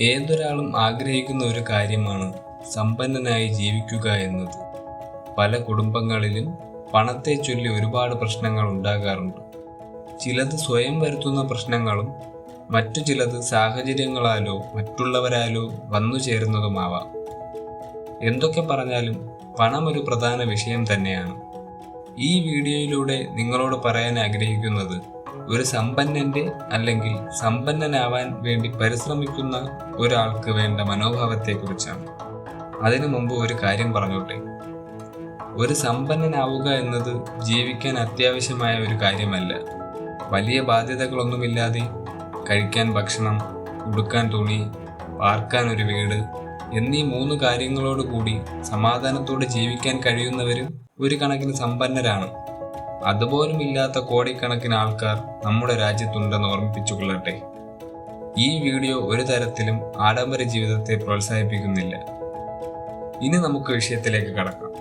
ഏതൊരാളും ആഗ്രഹിക്കുന്ന ഒരു കാര്യമാണ് സമ്പന്നനായി ജീവിക്കുക എന്നത്. പല കുടുംബങ്ങളിലും പണത്തെ ചൊല്ലി ഒരുപാട് പ്രശ്നങ്ങൾ ഉണ്ടാകാറുണ്ട്. ചിലത് സ്വയം വരുത്തുന്ന പ്രശ്നങ്ങളും മറ്റു ചിലത് സാഹചര്യങ്ങളാലോ മറ്റുള്ളവരാലോ വന്നു ചേരുന്നതുമാവാം. എന്തൊക്കെ പറഞ്ഞാലും പണം ഒരു പ്രധാന വിഷയം തന്നെയാണ്. ഈ വീഡിയോയിലൂടെ നിങ്ങളോട് പറയാൻ ആഗ്രഹിക്കുന്നത് ഒരു സമ്പന്നന്റെ അല്ലെങ്കിൽ സമ്പന്നനാവാൻ വേണ്ടി പരിശ്രമിക്കുന്ന ഒരാൾക്ക് വേണ്ട മനോഭാവത്തെക്കുറിച്ചാണ്. അതിനു മുമ്പ് ഒരു കാര്യം പറഞ്ഞോട്ടെ. ഒരു സമ്പന്നനാവുക എന്നത് ജീവിക്കാൻ അത്യാവശ്യമായ ഒരു കാര്യമല്ല. വലിയ ബാധ്യതകളൊന്നുമില്ലാതെ കഴിക്കാൻ ഭക്ഷണം ഉടുക്കാൻ തുണി പാർക്കാൻ ഒരു വീട് എന്നീ മൂന്ന് കാര്യങ്ങളോട് കൂടി സമാധാനത്തോടെ ജീവിക്കാൻ കഴിയുന്നവരും ഒരു കണക്കിന് സമ്പന്നരാണ്. അതുപോലും ഇല്ലാത്ത കോടിക്കണക്കിന് ആൾക്കാർ നമ്മുടെ രാജ്യത്തുണ്ടെന്ന് ഓർമ്മിപ്പിച്ചു കൊള്ളട്ടെ. ഈ വീഡിയോ ഒരു തരത്തിലും ആഡംബര ജീവിതത്തെ പ്രോത്സാഹിപ്പിക്കുന്നില്ല. ഇനി നമുക്ക് വിഷയത്തിലേക്ക് കടക്കാം.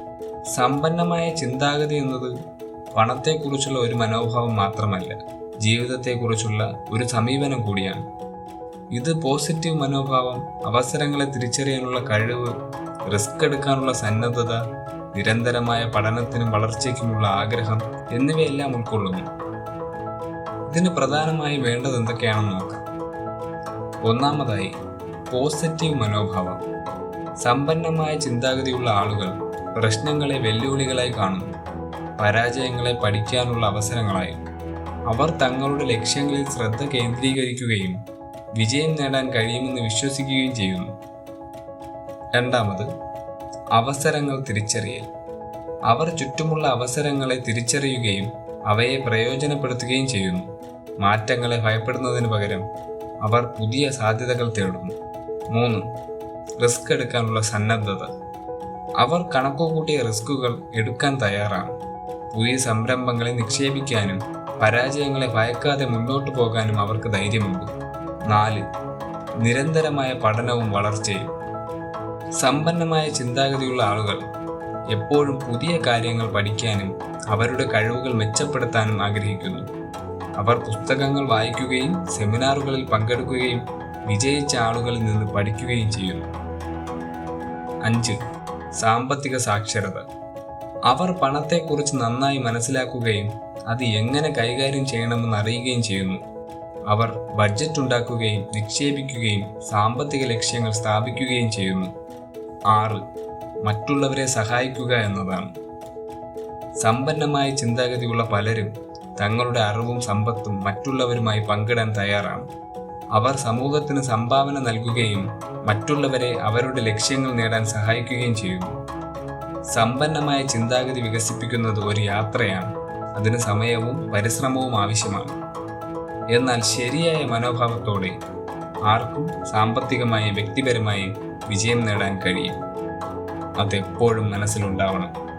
സമ്പന്നമായ ചിന്താഗതി എന്നത് പണത്തെക്കുറിച്ചുള്ള ഒരു മനോഭാവം മാത്രമല്ല ജീവിതത്തെക്കുറിച്ചുള്ള ഒരു സമീപനം കൂടിയാണ്. ഇത് പോസിറ്റീവ് മനോഭാവം അവസരങ്ങളെ തിരിച്ചറിയാനുള്ള കഴിവ് റിസ്ക് എടുക്കാനുള്ള സന്നദ്ധത നിരന്തരമായ പഠനത്തിനും വളർച്ചയ്ക്കുമുള്ള ആഗ്രഹം എന്നിവയെല്ലാം ഉൾക്കൊള്ളുന്നു. ഇതിന് പ്രധാനമായി വേണ്ടത് എന്തൊക്കെയാണെന്ന് നോക്കാം. ഒന്നാമതായി പോസിറ്റീവ് മനോഭാവം. സമ്പന്നമായ ചിന്താഗതിയുള്ള ആളുകൾ പ്രശ്നങ്ങളെ വെല്ലുവിളികളായി കാണുന്നു. പരാജയങ്ങളെ പഠിക്കാനുള്ള അവസരങ്ങളായി. അവർ തങ്ങളുടെ ലക്ഷ്യങ്ങളിൽ ശ്രദ്ധ കേന്ദ്രീകരിക്കുകയും വിജയം നേടാൻ കഴിയുമെന്ന് വിശ്വസിക്കുകയും ചെയ്യുന്നു. രണ്ടാമത് അവസരങ്ങൾ തിരിച്ചറിയൽ. അവർ ചുറ്റുമുള്ള അവസരങ്ങളെ തിരിച്ചറിയുകയും അവയെ പ്രയോജനപ്പെടുത്തുകയും ചെയ്യുന്നു. മാറ്റങ്ങളെ ഭയപ്പെടുന്നതിന് പകരം അവർ പുതിയ സാധ്യതകൾ തേടുന്നു. മൂന്ന് റിസ്ക് എടുക്കാനുള്ള സന്നദ്ധത. അവർ കണക്കുകൂട്ടിയ റിസ്കുകൾ എടുക്കാൻ തയ്യാറാണ്. പുതിയ സംരംഭങ്ങളെ നിക്ഷേപിക്കാനും പരാജയങ്ങളെ ഭയക്കാതെ മുന്നോട്ടു പോകാനും അവർക്ക് ധൈര്യമുണ്ട്. നാല് നിരന്തരമായ പഠനവും വളർച്ചയും. സമ്പന്നമായ ചിന്താഗതിയുള്ള ആളുകൾ എപ്പോഴും പുതിയ കാര്യങ്ങൾ പഠിക്കാനും അവരുടെ കഴിവുകൾ മെച്ചപ്പെടുത്താനും ആഗ്രഹിക്കുന്നു. അവർ പുസ്തകങ്ങൾ വായിക്കുകയും സെമിനാറുകളിൽ പങ്കെടുക്കുകയും വിജയിച്ച ആളുകളിൽ നിന്ന് പഠിക്കുകയും ചെയ്യുന്നു. അഞ്ച്. സാമ്പത്തിക സാക്ഷരത. അവർ പണത്തെക്കുറിച്ച് നന്നായി മനസ്സിലാക്കുകയും അത് എങ്ങനെ കൈകാര്യം ചെയ്യണമെന്ന് അറിയുകയും ചെയ്യുന്നു. അവർ ബഡ്ജറ്റ് ഉണ്ടാക്കുകയും നിക്ഷേപിക്കുകയും സാമ്പത്തിക ലക്ഷ്യങ്ങൾ സ്ഥാപിക്കുകയും ചെയ്യുന്നു. ആറ്. മറ്റുള്ളവരെ സഹായിക്കുക എന്നതാണ്. സമ്പന്നമായ ചിന്താഗതിയുള്ള പലരും തങ്ങളുടെ അറിവും സമ്പത്തും മറ്റുള്ളവരുമായി പങ്കിടാൻ തയ്യാറാണ്. അവർ സമൂഹത്തിന് സംഭാവന നൽകുകയും മറ്റുള്ളവരെ അവരുടെ ലക്ഷ്യങ്ങൾ നേടാൻ സഹായിക്കുകയും ചെയ്യുന്നു. സമ്പന്നമായ ചിന്താഗതി വികസിപ്പിക്കുന്നത് ഒരു യാത്രയാണ്. അതിന് സമയവും പരിശ്രമവും ആവശ്യമാണ്. എന്നാൽ ശരിയായ മനോഭാവത്തോടെ ആർക്കും സാമ്പത്തികമായും വ്യക്തിപരമായി വിജയം നേടാൻ കഴിയും. അതെപ്പോഴും മനസ്സിലുണ്ടാവണം.